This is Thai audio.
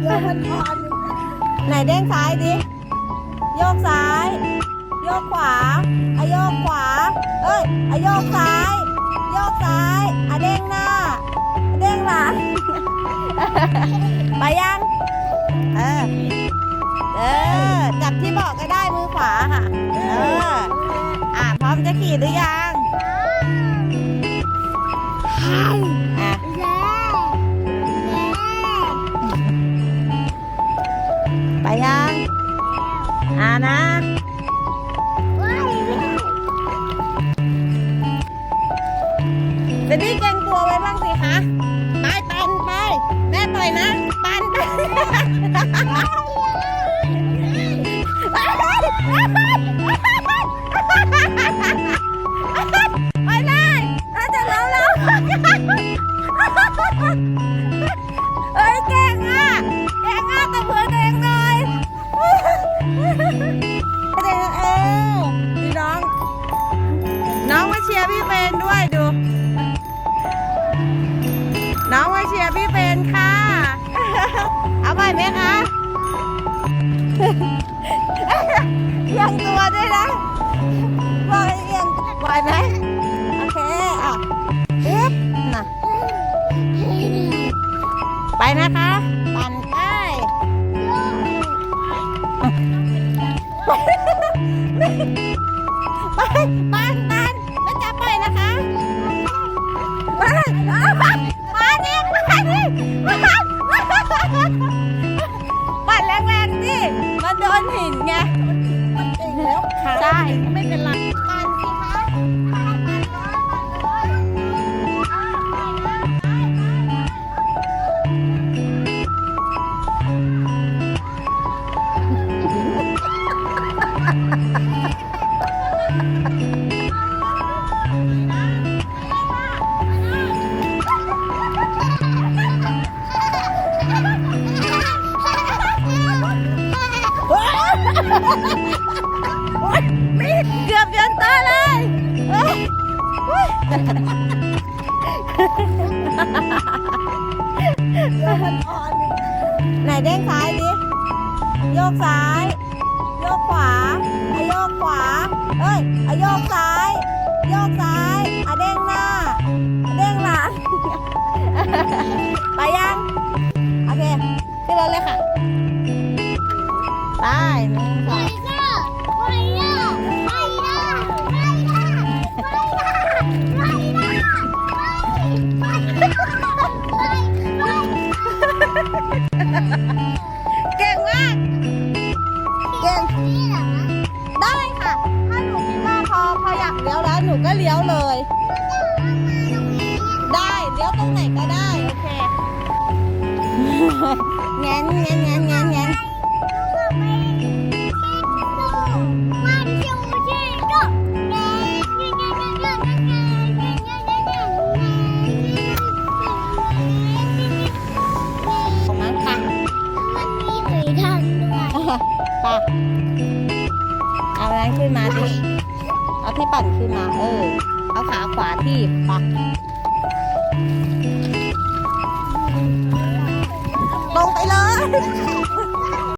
เดี๋ยวมันพอนไหนเด้งซ้ายดิ โยกซ้าย โยกขวาอโยกขวา เอ้ยอโยกซ้าย โยกซ้ายอะเด้งหน้า เด้งหลัง ไปยัง เออ เออ จับที่เบอกก็ได้มือขวาค่ะ เออ อะพร้อมจะขี่หรือยัง ไปยังอ่านะเดดี้เกรงตัวไว้บ้างสิคะ ไปปันไป แม่ปล่อยนะ ปันไป ยร์พี่เบนค่ะ เอาไปไหมคะเอียงตัวด้วยนะบอกให้เอียงไหวไหมโอเค อะปึ๊บน่ะไปนะคะ ปั่นไปไปปั่นปั่นแล้วจะไปนะคะไปเอาไปมาดิ มาดิมาปั่นแรงๆดิมันโดนหินไง มันเก่งแล้วขาใช่ ไม่เป็นไร เกือเดือนตาเลยเอ้ยเฮ้ยไหนเด้งซ้ายดิ โยกซ้าย โยกขวาอะโยกขวา เอ้ยอะโยกซ้าย โยกซ้ายอะเด้งหน้าอะเด้งหลัง ไปยัง โอเค ขึ้นรถเลยค่ะ ไปหนึ่งสอง เลี้ยวแล้วหนูก็เลี้ยวเลย ได้เลี้ยวตรงไหนก็ได้โอเคแงนแงนแงนแงนแงนของมันค่ะไปเอาแรงขึ้นมาดิ เอาที่ปั่นขึ้นมา เออ เอาขาขวาที่ปัก ลงไปเลย